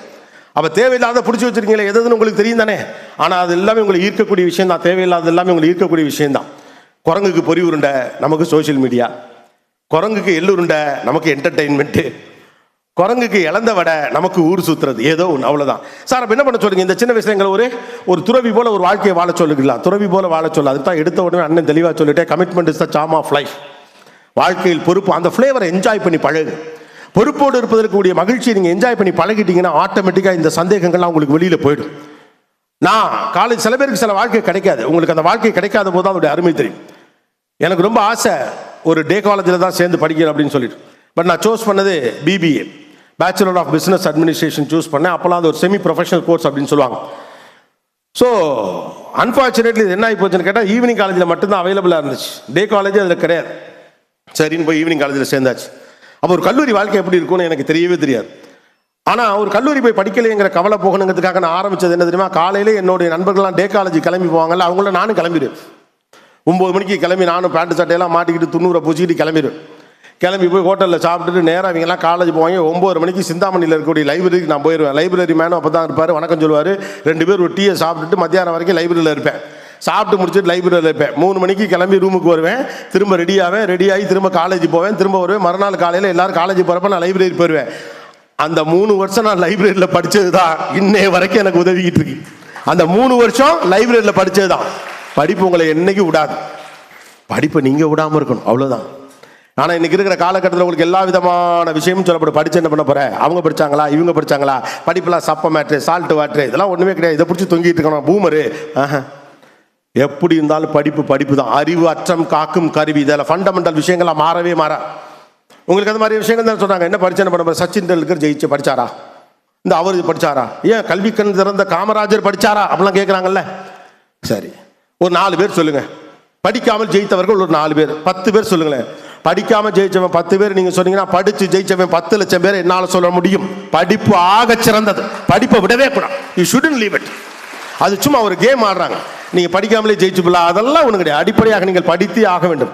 அப்போ தேவையில்லாத பிடிச்சி வச்சிருக்கீங்களே எதுன்னு உங்களுக்கு தெரியும் தானே? ஆனால் அது எல்லாமே உங்களை ஈர்க்கக்கூடிய விஷயம் தான் தேவையில்லாத எல்லாமே உங்களை ஈர்க்கக்கூடிய விஷயம் தான் குரங்குக்கு பொறி உருண்டை நமக்கு சோஷியல் மீடியா குரங்குக்கு எள்ளுருண்டை நமக்கு என்டர்டெயின்மெண்ட்டு குரங்குக்கு இழந்த வடை நமக்கு ஊர் சுத்துறது. ஏதோ ஒன்று அவ்வளோதான் சார் அப்போ என்ன பண்ண சொல்லுங்க இந்த சின்ன வயசுல எங்களை ஒரு ஒரு துறவி போல ஒரு வாழ்க்கையை வாழ சொல்லுங்களா துறவி போல வாழ சொல்ல. அதுக்கு தான் எடுத்த உடனே அண்ணன் தெளிவாக சொல்லிட்டேன் commitment is the sum of life வாழ்க்கையில் பொறுப்பு அந்த ஃப்ளேவரை என்ஜாய் பண்ணி பழகு. பொறுப்போடு இருப்பதற்கு கூடிய மகிழ்ச்சியை நீங்கள் என்ஜாய் பண்ணி பழகிட்டீங்கன்னா ஆட்டோமேட்டிக்காக இந்த சந்தேகங்கள்லாம் உங்களுக்கு வெளியில் போயிடும். நான் காலேஜ் சில பேருக்கு சில வாழ்க்கை கிடைக்காது. உங்களுக்கு அந்த வாழ்க்கை கிடைக்காத போது தான் அதோடைய அருமை தெரியும். எனக்கு ரொம்ப ஆசை ஒரு டே காலேஜில் தான் சேர்ந்து படிக்கிறேன் அப்படின்னு சொல்லிட்டு. பட் நான் சூஸ் பண்ணது BBA bachelor of business administration choose பண்ணேன். அப்போல்லாம் அது ஒரு செமி ப்ரொஃபஷனல் கோர்ஸ் அப்படின்னு சொல்லுவாங்க. ஸோ அன்ஃபார்ச்சுனேட்லி இது என்ன ஆகி போச்சுன்னு கேட்டால் ஈவினிங் காலேஜில் மட்டும்தான் அவைலபிளாக இருந்துச்சு. டே காலேஜ் அதில் கிடையாது. சரின்னு போய் ஈவினிங் காலேஜில் சேர்ந்தாச்சு. அப்போ ஒரு கல்லூரி வாழ்க்கை எப்படி இருக்கும்னு எனக்கு தெரியவே தெரியாது. ஆனால் ஒரு கல்லூரி போய் படிக்கலைங்கிற கவலை போகணுங்கிறதுக்காக நான் ஆரம்பித்தது என்ன தெரியுமா? காலையில என்னுடைய நண்பர்கள்லாம் டே காலேஜ் கிளம்பி போவாங்கல்ல அவங்கள நானும் கிளம்பிடுவேன். ஒம்பது மணிக்கு கிளம்பி நானும் பேண்ட் சட்டையெல்லாம் மாட்டிக்கிட்டு துண்ணூரை பூச்சிக்கிட்டு கிளம்பிடுவேன் கிளம்பி போய் ஹோட்டலில் சாப்பிட்டுட்டு நேராக இவங்கெல்லாம் காலேஜ் போவாங்க. ஒம்பது மணிக்கு சிந்தாமணியில் இருக்கக்கூடிய லைப்ரரிக்கு நான் போயிடுவேன் லைப்ரரி மேனும் அப்போ தான் இருப்பார். வணக்கம் சொல்லுவார். ரெண்டு பேர் ஒரு டீயை சாப்பிட்டுட்டு மத்தியானம் வரைக்கும் லைப்ரரியில் இருப்பேன். சாப்பிட்டு முடிச்சுட்டு லைப்ரரியில் இருப்பேன். மூணு மணிக்கு கிளம்பி ரூமுக்கு வருவேன். திரும்ப ரெடி ஆவேன். ரெடி ஆகி திரும்ப காலேஜ் போவேன். திரும்ப வருவேன். மறுநாள் காலையில் எல்லாரும் காலேஜ் போகிறப்ப நான் லைப்ரரி போயிடுவேன் அந்த மூணு வருஷம் நான் லைப்ரரியில் படித்தது தான் இன்னைய வரைக்கும் எனக்கு உதவிக்கிட்டு இருக்கு. அந்த மூணு வருஷம் லைப்ரரியில் படித்தது தான் படிப்பு உங்களை என்னைக்கு விடாது? படிப்பை நீங்கள் விடாமல் இருக்கணும் அவ்வளோதான் ஆனால் இன்னைக்கு இருக்கிற காலகட்டத்தில் உங்களுக்கு எல்லா விதமான விஷயமும் சொல்லப்படும். படிச்சு என்ன பண்ண போகிறேன் அவங்க படிச்சாங்களா? இவங்க படிச்சாங்களா? படிப்பெல்லாம் சப்ப மேட்ரு சால்ட் வாட்ரு இதெல்லாம் ஒன்றுமே கிடையாது. இதை பிடிச்சி தொங்கிட்டு இருக்கணும் பூமரு எப்படி இருந்தாலும் படிப்பு படிப்பு தான் அறிவு அற்றம் காக்கும் கருவி இதில் ஃபண்டமெண்டல் விஷயங்கள்லாம் மாறவே மாறா. உங்களுக்கு அந்த மாதிரி விஷயங்கள் தான் சொன்னாங்க. என்ன படிச்சு என்ன பண்ண போற? சச்சின் டெண்டுல்கர் ஜெயிச்சு படிச்சாரா? இந்த அவர் படித்தாரா ஏன் கல்வி கண் திறந்த காமராஜர் படித்தாரா அப்படிலாம் கேட்குறாங்கல்ல சரி. ஒரு நாலு பேர் சொல்லுங்க. படிக்காமல் ஜெயித்தவர்கள் ஒரு நாலு பேர். பத்து பேர் சொல்லுங்களேன். படிக்காமல் ஜெயிச்சவன் பத்து பேர் நீங்க சொன்னீங்கன்னா படிச்சு ஜெயிச்சவன் பத்து லட்சம் பேர் என்னால் சொல்ல முடியும். படிப்பு ஆக சிறந்தது. படிப்பை விடவே கூடாது. யூ ஷுடன் லீவ் இட் அது சும்மா ஒரு கேம் ஆடுறாங்க. நீங்கள் படிக்காமலே ஜெயிச்சு போலாம். அதெல்லாம் ஒன்று கிடையாது. அடிப்படையாக நீங்கள் படித்தே ஆக வேண்டும்.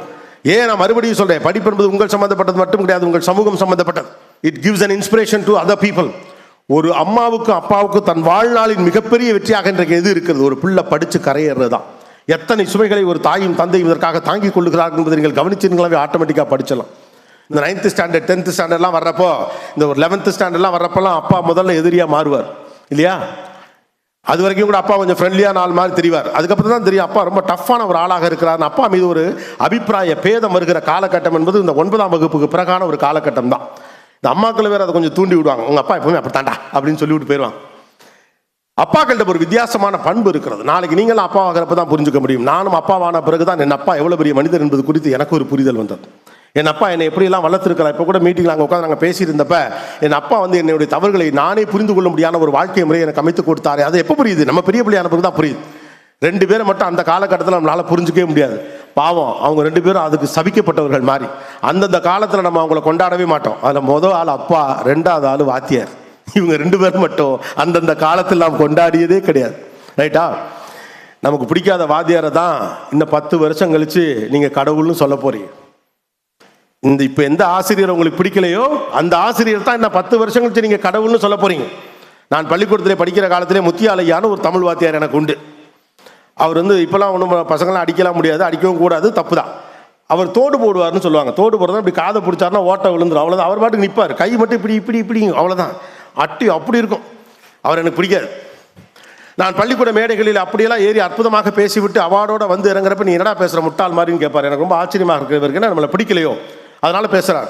ஏன் நான் மறுபடியும் சொல்றேன்? படிப்பு என்பது உங்கள் சம்பந்தப்பட்டது மட்டும் கிடையாது. உங்கள் சமூகம் சம்பந்தப்பட்டது. It gives an inspiration to other people ஒரு அம்மாவுக்கும் அப்பாவுக்கும் தன் வாழ்நாளின் மிகப்பெரிய வெற்றியாக இன்றைக்கு எது இருக்கிறது? ஒரு பிள்ளை படித்து கரையேறது தான் எத்தனை சுமைகளை ஒரு தாயும் தந்தையும் இதற்காக தாங்கிக் கொள்ளுகிறார்கள் என்பதை நீங்கள் கவனிச்சிருங்களாவே ஆட்டோமேட்டிக்காக படிச்சலாம் இந்த நைன்த் ஸ்டாண்டர்ட் டென்த் ஸ்டாண்டர்ட்லாம் வர்றப்போ இந்த ஒரு லெவன்த் ஸ்டாண்டர்ட்லாம் வர்றப்பெல்லாம் அப்பா முதல்ல எதிரியாக மாறுவார் இல்லையா? அது வரைக்கும் கூட அப்பா கொஞ்சம் ஃப்ரெண்ட்லியாக நாள் மாதிரி தெரிவார். அதுக்கப்புறம் தான் தெரியும் அப்பா ரொம்ப டஃப்பான ஒரு ஆளாக இருக்கிறார் அப்பா மீது ஒரு அபிப்பிராய பேதம் வருகிற காலகட்டம் என்பது இந்த ஒன்பதாம் வகுப்புக்கு பிறகான ஒரு காலகட்டம் தான் இந்த அம்மாக்களை வேறு அதை கொஞ்சம் தூண்டி விடுவாங்க. உங்கள் அப்பா எப்பவுமே அப்படி தாண்டா அப்படின்னு சொல்லிவிட்டு போயிடுவாங்க. அப்பாக்கள்கிட்ட ஒரு வித்தியாசமான பண்பு இருக்கிறது. நாளைக்கு நீங்களும் அப்பா ஆகிறப்ப தான் புரிஞ்சுக்க முடியும். நானும் அப்பாவான பிறகு தான் என் அப்பா எவ்வளோ பெரிய மனிதர் என்பது குறித்து எனக்கு ஒரு புரிதல் வந்தது. என் அப்பா என்னை எப்படியெல்லாம் வளர்த்துருக்கிறார் இப்போ கூட மீட்டிங் அங்கே உட்காந்து நாங்கள் பேசியிருந்தப்ப என் அப்பா வந்து என்னுடைய தவறுகளை நானே புரிந்து கொள்ள முடியாத ஒரு வாழ்க்கை முறையை எனக்கு அமைத்து கொடுத்தாரு அது எப்போ புரியுது? நம்ம பெரிய பிள்ளையான பிறகு தான் புரியுது. ரெண்டு பேரை மட்டும் அந்த காலகட்டத்தில் நம்மளால் புரிஞ்சுக்கவே முடியாது. பாவம் அவங்க ரெண்டு பேரும் அதுக்கு சபிக்கப்பட்டவர்கள் மாதிரி அந்தந்த காலத்தில் நம்ம அவங்கள கொண்டாடவே மாட்டோம். அதில் மொதல் ஆள் அப்பா ரெண்டாவது ஆள் வாத்தியார். இவங்க ரெண்டு பேரும் மட்டும் அந்தந்த காலத்தில் நாம் கொண்டாடியதே கிடையாது. ரைட்டா நமக்கு பிடிக்காத வாத்தியாரை தான் இன்னும் பத்து வருஷம் கழிச்சு நீங்கள் கடவுள்னு சொல்ல போறீங்க. இந்த இப்போ எந்த ஆசிரியர் உங்களுக்கு பிடிக்கலையோ அந்த ஆசிரியர் தான் இன்னும் பத்து வருஷம் கழிச்சு நீங்கள் கடவுள்னு சொல்ல போறீங்க. நான் பள்ளிக்கூடத்திலே படிக்கிற காலத்திலே முத்தியாலையான ஒரு தமிழ் வாத்தியார் எனக்கு உண்டு. அவர் வந்து இப்போலாம் ஒன்றும் பசங்களாம் அடிக்கலாம் முடியாது அடிக்கவும் கூடாது தப்பு தான். அவர் தோடு போடுவார்னு சொல்லுவாங்க. தோடு போடுறதா இப்படி காதை பிடிச்சாருன்னா ஓட்டை விழுந்துடும் அவ்வளோதான் அவர் பாட்டுக்கு நிற்பார் கை மட்டும் இப்படி இப்படி இப்படி அவ்வளோதான் அட்டி அப்படி இருக்கும். அவர் எனக்கு பிடிக்காது. நான் பள்ளிக்கூட மேடைகளில் அப்படியெல்லாம் ஏறி அற்புதமாக பேசிவிட்டு அவார்டோட வந்து இறங்குறப்ப நீ என்னடா பேசுகிற முட்டாள் மாதிரின்னு கேட்பார் எனக்கு ரொம்ப ஆச்சரியமாக இருக்கிறவருக்கு என்ன நம்மளை பிடிக்கலையோ? அதனால் பேசுகிறார்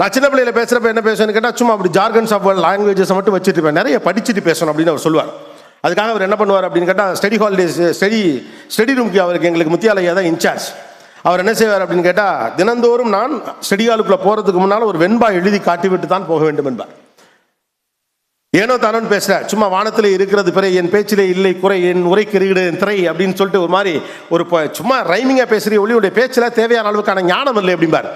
நான் சின்ன பிள்ளையில பேசுகிறப்ப என்ன பேசுவேன்னு கேட்டால் சும்மா அப்படி ஜார்கன்ஸ் ஆஃப் லாங்குவேஜஸ் மட்டும் வச்சுட்டு இருப்பேன். நிறைய படிச்சுட்டு பேசணும் அப்படின்னு அவர் சொல்லுவார். அதுக்காக அவர் என்ன பண்ணுவார் அப்படின்னு கேட்டால் ஸ்டடி ஹாலிடேஸ் ஸ்டடி ஸ்டடி ரூம்க்கு அவருக்கு எங்களுக்கு முத்தியாலயா தான் இன்சார்ஜ். அவர் என்ன செய்வார் அப்படின்னு கேட்டால் தினந்தோறும் நான் ஸ்டடி ஹாலுக்குள்ளே போகிறதுக்கு முன்னால் ஒரு வெண்பா எழுதி காட்டிவிட்டு தான் போக வேண்டும் என்பார். ஏனோ தானோன்னு பேசுகிறார் சும்மா வானத்தில் இருக்கிறது பிற என் பேச்சிலே இல்லை குறை என் உரை கிருகிடு என் திரை அப்படின்னு சொல்லிட்டு ஒரு மாதிரி ஒரு சும்மா ரைமிங்காக பேசுகிற ஒளி உடைய பேச்சில் தேவையான அளவுக்கான ஞானம் இல்லை அப்படிம்பார்.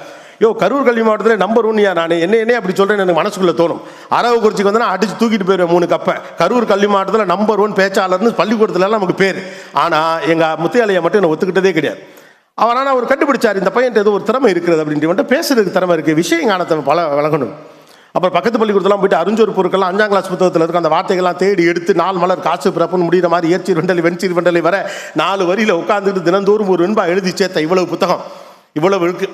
யோ கரூர் கல்வி மாவட்டத்தில் நம்பர் ஒன்னியா நான் என்ன என்ன அப்படி சொல்கிறேன்னு எனக்கு மனசுக்குள்ளே தோணும். அரவக்குறிச்சிக்கு வந்து நான் அடித்து தூக்கிட்டு போயிடுவேன் மூணு கப்பை. கரூர் கல்வி மாவட்டத்தில் நம்பர் ஒன் பேச்சாளர்னு பள்ளிக்கூடத்துலலாம் நமக்கு பேர். ஆனால் எங்கள் முத்தியாலயை மட்டும் நான் ஒத்துக்கிட்டதே கிடையாது. அவர் ஆனால் அவர் கண்டுபிடிச்சார் இந்த பையன் ஏதோ ஒரு திறமை இருக்குது அப்படின்ட்டு வந்துட்டு பேசுறதுக்கு திறமை இருக்குது விஷயம் ஞானத்தை பல வழங்கணும். அப்புறம் பக்கத்து பள்ளிக்கூடத்தெல்லாம் போயிட்டு அறிஞ்சொரு பொருட்கள்லாம் அஞ்சாம் கிளாஸ் புத்தகத்தில் இருக்க அந்த வார்த்தைகள்லாம் தேடி எடுத்து நாள் மலர் காசு பிறப்புன்னு முடிகிற மாதிரி ஏர்ச்சீர் வெண்டலை வெண்சீர் வெண்டலை வர நாலு வரியில் உட்காந்துட்டு தினந்தோறும் ஒரு வெண்பா எழுதி சேர்த்த இவ்வளவு புத்தகம். இவ்வளவு இருக்கு.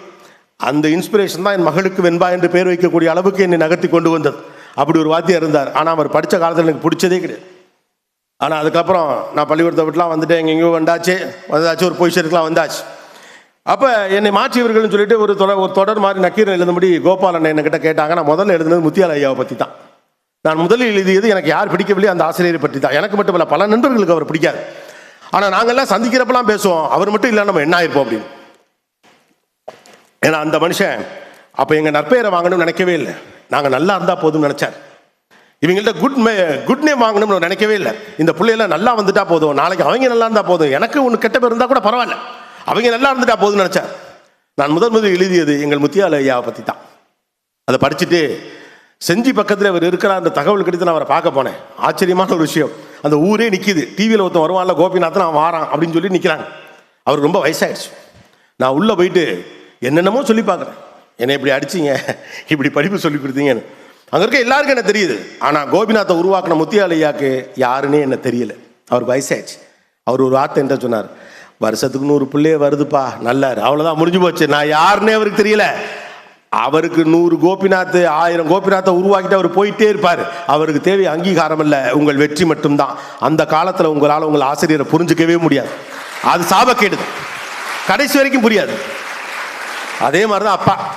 அந்த இன்ஸ்பிரேஷன் தான் என் மகளுக்கு வெண்பா என்று பேர் வைக்கக்கூடிய அளவுக்கு என்னை நகர்த்தி கொண்டு வந்தது. அப்படி ஒரு வாத்தியம் இருந்தார். ஆனால் அவர் படித்த காலத்தில் எனக்கு பிடிச்சதே கிடையாது. ஆனால் அதுக்கப்புறம் நான் பள்ளிக்கூடத்தை விட்டுலாம் வந்துட்டு எங்கெங்கேயோ வந்தாச்சு. வந்தாச்சு ஒரு பொசிஷனுக்குலாம் வந்தாச்சு. அப்போ என்னை மாற்றியவர்கள்னு சொல்லிட்டு ஒரு தொடர் ஒரு தொடர் மாதிரி நக்கீரன் எழுதும்படி கோபாலன் என்கிட்ட கேட்டாங்க. நான் முதல்ல எழுதுனது முத்தியால் ஐயாவை பற்றி தான் நான் முதலில் எழுதியது எனக்கு யார் பிடிக்கவில்லையோ அந்த ஆசிரியரை பற்றி தான் எனக்கு மட்டும் இல்லை பல நண்பர்களுக்கு அவர் பிடிக்காது. ஆனால் நாங்கள்லாம் சந்திக்கிறப்பெல்லாம் பேசுவோம். அவர் மட்டும் இல்லை நம்ம என்ன ஆயிருப்போம் அப்படின்னு. ஏன்னா அந்த மனுஷன் அப்போ எங்கள் நற்பெயரை வாங்கணும்னு நினைக்கவே இல்லை. நாங்கள் நல்லா இருந்தால் போதும்னு நினச்சார். இவங்கள்ட்ட குட் மே குட் நேம் வாங்கணும்னு நினைக்கவே இல்லை. இந்த பிள்ளையெல்லாம் நல்லா வந்துட்டா போதும். நாளைக்கு அவங்க நல்லா இருந்தால் போதும். எனக்கு ஒன்று கெட்ட பேர் இருந்தால் கூட பரவாயில்ல. அவங்க நல்லா இருந்துட்டா போதும்னு நினச்சேன் நான் முதல் முதல் எழுதியது எங்கள் முத்தியால ஐயாவை பற்றி தான் அதை படிச்சுட்டு செஞ்சி பக்கத்தில் அவர் இருக்கிறார் அந்த தகவல் கிடைத்து நான் அவரை பார்க்க போனேன். ஆச்சரியமான ஒரு விஷயம். அந்த ஊரே நிற்கிது டிவியில் ஒருத்தன் வருவான்ல கோபிநாத்தன் அவன் வாரான் அப்படின்னு சொல்லி நிற்கிறாங்க அவர் ரொம்ப வயசாயிடுச்சு. நான் உள்ளே போயிட்டு என்னென்னமோ சொல்லி பார்க்குறேன். என்னை இப்படி அடிச்சீங்க? இப்படி படிப்பு சொல்லி கொடுத்தீங்கன்னு. அங்கே இருக்க எல்லாருக்கும் என்ன தெரியுது? ஆனால் கோபிநாத்தை உருவாக்கின முத்தியாலையாக்கு யாருன்னே என்ன தெரியல. அவர் வயசாயிடுச்சு. அவர் ஒரு வார்த்தை என்ன சொன்னார். வருஷத்துக்கு நூறு பிள்ளைய வருதுப்பா. நல்லாரு. அவ்வளோதான் முடிஞ்சு போச்சு. நான் யாருன்னே அவருக்கு தெரியல. அவருக்கு நூறு கோபிநாத் ஆயிரம் கோபிநாத்தை உருவாக்கிட்டு அவர் போயிட்டே இருப்பார். அவருக்கு தேவை அங்கீகாரம் இல்லை. உங்கள் வெற்றி மட்டும்தான். அந்த காலத்தில் உங்களால் உங்கள் ஆசிரியரை புரிஞ்சுக்கவே முடியாது. அது சாபக்கேடு. கடைசி வரைக்கும் புரியாது. அதே மாதிரி தான் அப்பா.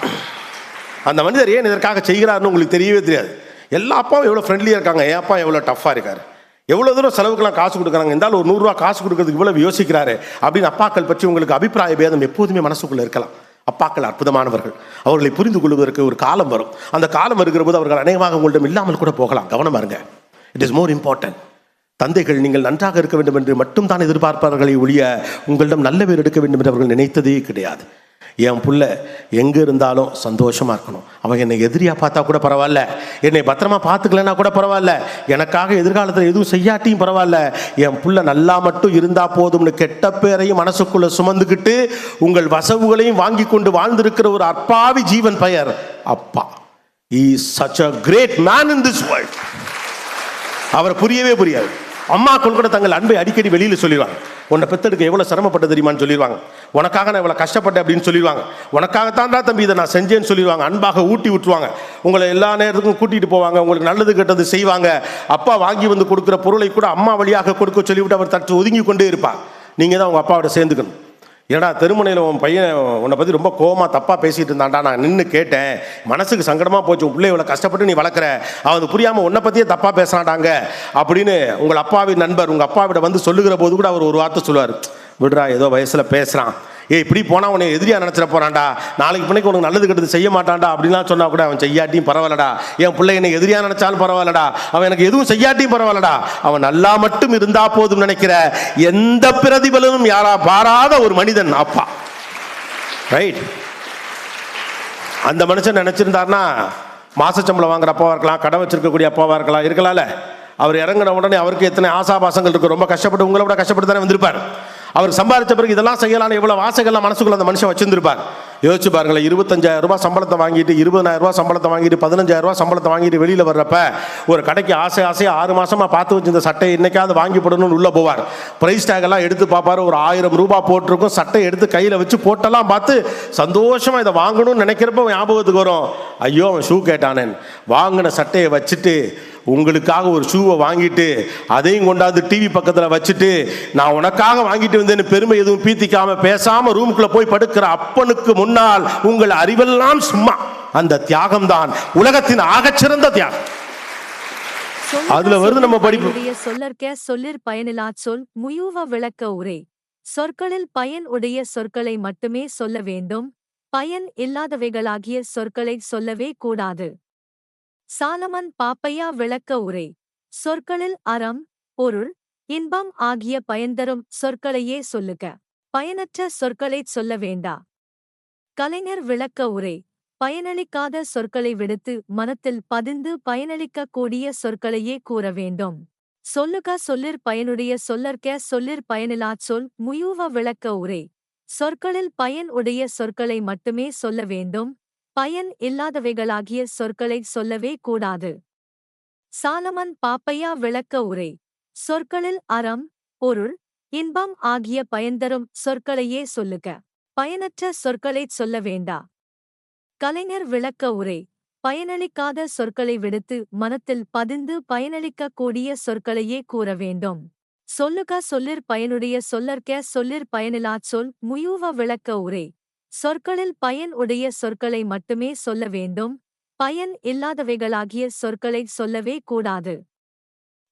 அந்த மனிதர் ஏன் இதற்காக செய்கிறாருன்னு உங்களுக்கு தெரியவே தெரியாது. எல்லா அப்பாவும் எவ்வளோ ஃப்ரெண்ட்லியாக இருக்காங்க. என் அப்பா எவ்வளோ டஃப்பாக இருக்காரு. எவ்வளோ தூரம் செலவுக்கெல்லாம் காசு கொடுக்குறாங்க? இருந்தாலும் ஒரு நூறுரூவா காசு கொடுக்கறதுக்கு இவ்வளவு யோசிக்கிறாரு அப்படின்னு அப்பாக்கள் பற்றி உங்களுக்கு அபிப்பிராய பேதம் எப்போதுமே மனசுக்குள்ளே இருக்கலாம். அப்பாக்கள் அற்புதமானவர்கள். அவர்களை புரிந்து கொள்வதற்கு ஒரு காலம் வரும். அந்த காலம் வருகிற போது அவர்கள் அநேகமாக உங்களிடம் இல்லாமல் கூட போகலாம். கவனமாக இருங்க. இட் இஸ் மோர் இம்பார்ட்டன்ட் தந்தைகள் நீங்கள் நன்றாக இருக்க வேண்டும் என்று மட்டும் தான் எதிர்பார்ப்பார்களே ஒழிய உங்களிடம் நல்ல பேர் எடுக்க வேண்டும் என்று அவர்கள் நினைத்ததே கிடையாது. என் புள்ள எங்கே இருந்தாலும் சந்தோஷமாக இருக்கணும். அவன் என்னை எதிரியாக பார்த்தா கூட பரவாயில்ல. என்னை பத்திரமா பார்த்துக்கலன்னா கூட பரவாயில்ல. எனக்காக எதிர்காலத்தில் எதுவும் செய்யாட்டியும் பரவாயில்ல. என் புள்ள நல்லா மட்டும் இருந்தால் போதும்னு கெட்ட பேரையும் மனசுக்குள்ள சுமந்துக்கிட்டு உங்கள் வசவுகளையும் வாங்கி கொண்டு வாழ்ந்திருக்கிற ஒரு அப்பாவி ஜீவன் பெயர் அப்பா. Is such a great man in this world அவரை புரியவே புரியாது. அம்மாக்கள் கூட தங்கள் அன்பை அடிக்கடி வெளியில் சொல்லிடுவாங்க. உன்னை பெத்தெடுக்க எவ்வளோ சிரமப்பட்ட தெரியுமான்னு சொல்லிடுவாங்க. உனக்காக நான் இவ்வளோ கஷ்டப்பட்டேன் அப்படின்னு சொல்லிடுவாங்க. உனக்காகத்தான் தான் தம்பி இதை நான் செஞ்சேன்னு சொல்லிடுவாங்க. அன்பாக ஊட்டி விட்டுருவாங்க. உங்களை எல்லா நேரத்துக்கும் கூட்டிகிட்டு போவாங்க. உங்களுக்கு நல்லது கெட்டது செய்வாங்க. அப்பா வாங்கி வந்து கொடுக்குற பொருளை கூட அம்மா வழியாக கொடுக்க சொல்லிவிட்டு அவர் தற்று ஒதுங்கி கொண்டே இருப்பார். நீங்கள் தான் உங்கள் அப்பாவோட சேர்ந்துக்கணும். ஏடா திருமணையில் உன் பையன் உன்னை பற்றி ரொம்ப கோமா தப்பாக பேசிட்டு இருந்தான்டா நான் நின்று கேட்டேன். மனசுக்கு சங்கடமாக போச்சு உன் பிள்ளை இவ்வளோ கஷ்டப்பட்டு நீ வளர்க்குற. அவன் புரியாமல் உன்னை பற்றியே தப்பாக பேசுறான்டாங்க. அப்படின்னு உங்கள் அப்பாவின் நண்பர் உங்கள் அப்பாவிட வந்து சொல்லுகிற போது கூட அவர் ஒரு வார்த்தை சொல்லுவார். விடுறா ஏதோ வயசில் பேசுகிறான் ஏ இப்படி போனால் உன்னை எதிரியா நினச்சிட போறான்டா. நாளைக்கு பின்னைக்கு உனக்கு நல்லது கெட்டது செய்ய மாட்டான்டா. அப்படின்லாம் சொன்னால் கூட அவன் செய்யாட்டியும் பரவாயில்லடா. என் பிள்ளை என்னை எதிரியா நினைச்சாலும் பரவாயில்லடா. அவன் எனக்கு எதுவும் செய்யாட்டியும் பரவாயில்லடா. அவன் நல்லா மட்டும் இருந்தா போதும் நினைக்கிற எந்த பிரதிபலனும் யாரா பாராத ஒரு மனிதன் அப்பா. ரைட் அந்த மனுஷன் நினைச்சிருந்தாருன்னா மாசச்சம்பளம் வாங்குற அப்பாவாக இருக்கலாம் கடை வச்சிருக்கக்கூடிய அப்பாவாக இருக்கலாம் இருக்கலாம்ல. அவர் இறங்கின உடனே அவருக்கு எத்தனை ஆசாபாசங்கள் இருக்கு ரொம்ப கஷ்டப்பட்டு உங்களை விட கஷ்டப்பட்டு தானே வந்திருப்பார். அவர் சம்பாதிச்ச பிறகு இதெல்லாம் செய்யலாம்னு எவ்வளவு ஆசைகள்லாம் மனசுக்குள்ள அந்த மனுஷன் வச்சிருந்திருப்பார். யோசிச்சு பாருங்களேன் இருபத்தஞ்சாயிரம் ரூபாய் சம்பளத்தை வாங்கிட்டு இருபதாயிரம் ரூபாய் சம்பளத்தை வாங்கிட்டு பதினஞ்சாயிரம் ரூபாய் சம்பளத்தை வாங்கிட்டு வெளியில வர்றப்ப ஒரு கடைக்கு ஆசை ஆசையாக ஆறு மாசமா பார்த்து வச்சிருந்த சட்டையை என்னைக்காவது வாங்கி போடணும்னு உள்ள போவார். பிரைஸ் டேக் எல்லாம் எடுத்து பார்ப்பாரு ஒரு ஆயிரம் ரூபாய் போட்டிருக்கும் சட்டை எடுத்து கையில வச்சு போட்டெல்லாம் பார்த்து சந்தோஷமா இதை வாங்கணும்னு நினைக்கிறப்ப ஞாபகத்துக்கு வரும். ஐயோ அவன் ஷூ கேட்டானேன். வாங்கின சட்டையை வச்சுட்டு உங்களுக்காக ஒரு ஷூவை வாங்கிட்டு அதையும் கொண்டாந்து டிவி பக்கத்தில் வச்சுட்டு நான் உனக்காக வாங்கிட்டு வந்தேன்னு பெருமை எதுவும் பீத்திக்காம பேசாம ரூமுக்குள்ள போய் படுக்கிற அப்பனுக்கு முன்னால் உங்கள் அறிவெல்லாம் சும்மா. அந்த தியாகம் தான் உலகத்தின் ஆகச்சிறந்த தியாகம். அதுல வருது நம்ம படிப்பு. சொல்லற்க சொல்லிற் பயனிலாச் சொல் முயூவ விளக்க உரை. சொற்களில் பயன் உடைய சொற்களை மட்டுமே சொல்ல வேண்டும். பயன் இல்லாதவைகளாகிய சொற்களை சொல்லவே கூடாது. சாலமன் பாப்பையா விளக்க உரை. சொற்களில் அறம் பொருள் இன்பம் ஆகிய பயன்தரும் சொற்களையே சொல்லுக. பயனற்ற சொற்களைச் சொல்ல வேண்டா. கலைஞர் விளக்க உரை. பயனளிக்காத சொற்களை விடுத்து மனத்தில் பதிந்து பயனளிக்கக் கூடிய சொற்களையே கூற வேண்டும். சொல்லுக சொல்லிற் பயனுடைய சொல்லற்க சொல்லிற் பயனிலாச் சொல் முயூவ விளக்க உரை. சொற்களில் பயன் உடைய சொற்களை மட்டுமே சொல்ல வேண்டும். பயன் இல்லாதவைகளாகிய சொற்களை சொல்லவே கூடாது. சாலமன் பாப்பையா விளக்க உரை. சொற்களில் அறம் பொருள் இன்பம் ஆகிய பயன்தரும் சொற்களையே சொல்லுக. பயனற்ற சொற்களைச் சொல்ல வேண்டா. கலைஞர் விளக்க உரை. பயனளிக்காத சொற்களை விடுத்து மனத்தில் பதிந்து பயனளிக்கக் கூடிய சொற்களையே கூற வேண்டும். சொல்லுக சொல்லிற் பயனுடைய சொல்லற்க சொல்லிற் பயனிலா சொல் முயூவ விளக்க உரை. சொற்களில் பயன் உடைய சொற்களை மட்டுமே சொல்ல வேண்டும். பயன் இல்லாதவைகளாகிய சொற்களை சொல்லவே கூடாது.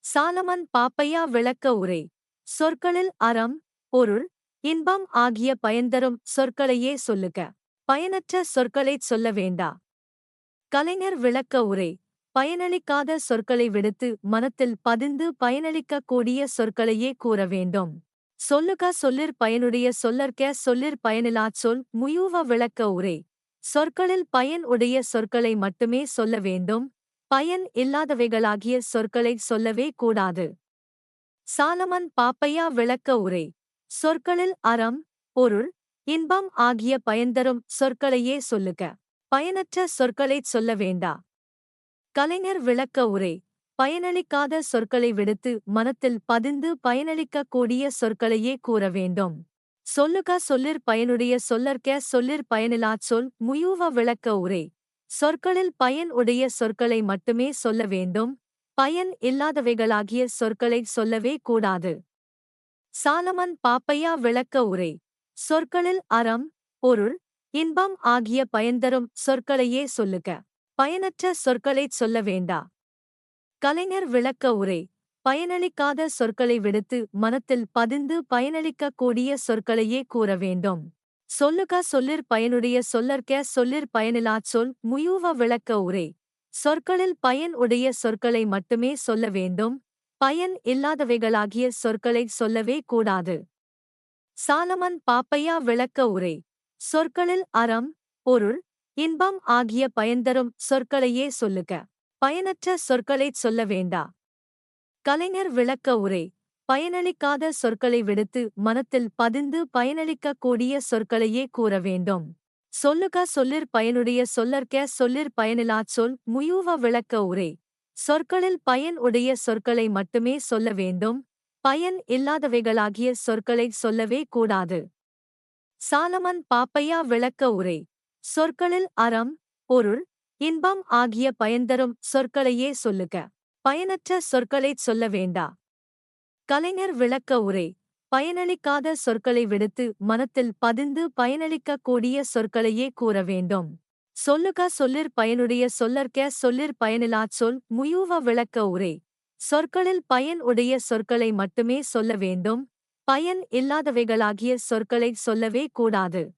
சாலமன் பாப்பையா விளக்க உரை. சொற்களில் அறம் பொருள் இன்பம் ஆகிய பயன்தரும் சொற்களையே சொல்லுக. பயனற்ற சொற்களைச் சொல்ல வேண்டா. கலைஞர் விளக்க உரை. பயனளிக்காத சொற்களை விடுத்து மனத்தில் பதிந்து பயனளிக்கக்கூடிய சொற்களையே கூற வேண்டும். சொல்லுக சொல்லிற் பயனுடைய சொல்லற்க சொல்லிற் பயனிலாச் சொல் முயூவ விளக்க உரை. சொற்களில் பயன் உடைய சொற்களை மட்டுமே சொல்ல வேண்டும். பயன் இல்லாதவைகளாகிய சொற்களை சொல்லவே கூடாது. சாலமன் பாப்பையா விளக்க உரை. சொற்களில் அறம் பொருள் இன்பம் ஆகிய பயன்தரும் சொற்களையே சொல்லுக. பயனற்ற சொற்களைச் சொல்ல வேண்டா. கலைஞர் விளக்க உரை. பயனளிக்காத சொற்களை விடுத்து மனத்தில் பதிந்து பயனளிக்கக் கூடிய சொற்களையே கூற வேண்டும். சொல்லுக சொல்லிற் பயனுடைய சொல்லற்க சொல்லிற் பயனிலாச் சொல் முயூவ விளக்க உரை. சொற்களில் பயன் உடைய சொற்களை மட்டுமே சொல்ல வேண்டும். பயன் இல்லாதவைகளாகிய சொற்களை சொல்லவே கூடாது. சாலமன் பாப்பையா விளக்க உரை. சொற்களில் அறம் பொருள் இன்பம் ஆகிய பயன்தரும் சொற்களையே சொல்லுக. பயனற்ற சொற்களைச் சொல்ல வேண்டா. கலைஞர் விளக்க உரை. பயனளிக்காத சொற்களை விடுத்து மனத்தில் பதிந்து பயனளிக்கக்கூடிய சொற்களையே கூற வேண்டும். சொல்லுக சொல்லிற் பயனுடைய சொல்லற்க சொல்லிற் பயனிலாச் சொல் முயூவ விளக்க உரை. சொற்களில் பயன் உடைய சொற்களை மட்டுமே சொல்ல வேண்டும். பயன் இல்லாதவைகளாகிய சொற்களை சொல்லவே கூடாது. சாலமன் பாப்பையா விளக்க உரை. சொற்களில் அறம் பொருள் இன்பம் ஆகிய பயன்தரும் சொற்களையே சொல்லுக. பயனற்ற சொற்களைச் சொல்ல வேண்டா. கலைஞர் விளக்க உரை. பயனளிக்காத சொற்களை விடுத்து மனத்தில் பதிந்து பயனளிக்கக் கூடிய சொற்களையே கூற வேண்டும். சொல்லுக சொல்லிற் பயனுடைய சொல்லற்க சொல்லிற் பயனிலாச் சொல் முயூவ விளக்க உரை. சொற்களில் பயன் உடைய சொற்களை மட்டுமே சொல்ல வேண்டும். பயன் இல்லாதவைகளாகிய சொற்களை சொல்லவே கூடாது. சாலமன் பாப்பையா விளக்க உரை. சொற்களில் அறம் பொருள் இன்பம் ஆகிய பயன்தரும் சொற்களையே சொல்லுக. பயனற்ற சொற்களைச் சொல்ல வேண்டா. கலைஞர் விளக்க உரை. பயனளிக்காத சொற்களை விடுத்து மனத்தில் பதிந்து பயனளிக்கக் கூடிய சொற்களையே கூற வேண்டும். சொல்லுக சொல்லிற் பயனுடைய சொல்லற்க சொல்லிற் பயனிலா சொல் முயூவ விளக்க உரை. சொற்களில் பயன் உடைய சொற்களை மட்டுமே சொல்ல வேண்டும். பயன் இல்லாதவைகளாகிய சொற்களை சொல்லவே கூடாது.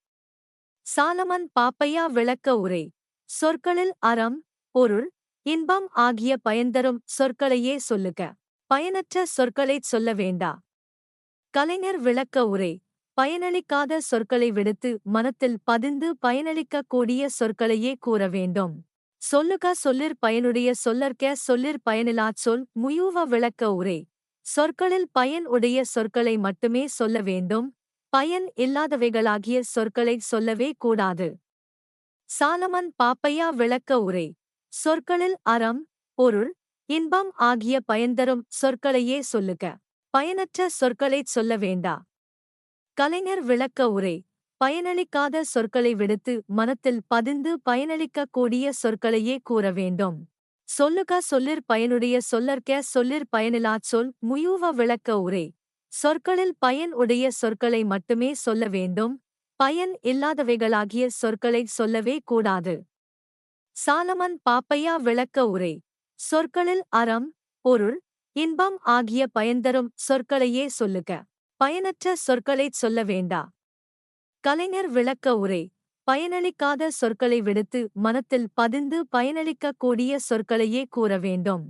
சாலமன் பாப்பையா விளக்க உரை. சொற்களில் அறம் பொருள் இன்பம் ஆகிய பயன்தரும் சொற்களையே சொல்லுக. பயனற்ற சொற்களைச் சொல்ல வேண்டா. கலைஞர் விளக்க உரை. பயனளிக்காத சொற்களை விடுத்து மனத்தில் பதிந்து பயனளிக்கக் கூடிய சொற்களையே கூற வேண்டும். சொல்லுக சொல்லிற் பயனுடைய சொல்லற்க சொல்லிற் பயனிலாச் சொல் முயூவ விளக்க உரை. சொற்களில் பயன் உடைய சொற்களை மட்டுமே சொல்ல வேண்டும். பயன் இல்லாதவைகளாகிய சொற்களை சொல்லவே கூடாது. சாலமன் பாப்பையா விளக்க உரை. சொற்களில் அறம் பொருள் இன்பம் ஆகிய பயன்தரும் சொற்களையே சொல்லுக. பயனற்ற சொற்களைச் சொல்ல வேண்டா. கலைஞர் விளக்க உரை. பயனளிக்காத சொற்களை விடுத்து மனத்தில் பதிந்து பயனளிக்கக் கூடிய சொற்களையே கூற வேண்டும். சொல்லுக சொல்லிற் பயனுடைய சொல்லற்க சொல்லிற் பயனிலாச் சொல் முயூவ விளக்க உரை. சொற்களில் பயன் உடைய சொற்களை மட்டுமே சொல்ல வேண்டும். பயன் இல்லாதவைகளாகிய சொற்களை சொல்லவே கூடாது. சாலமன் பாப்பையா விளக்க உரை. சொற்களில் அறம் பொருள் இன்பம் ஆகிய பயன்தரும் சொற்களையே சொல்லுக. பயனற்ற சொற்களைச் சொல்ல வேண்டா. கலைஞர் விளக்க உரை. பயனளிக்காத சொற்களை விடுத்து மனத்தில் பதிந்து பயனளிக்கக்கூடிய சொற்களையே கூற வேண்டும்.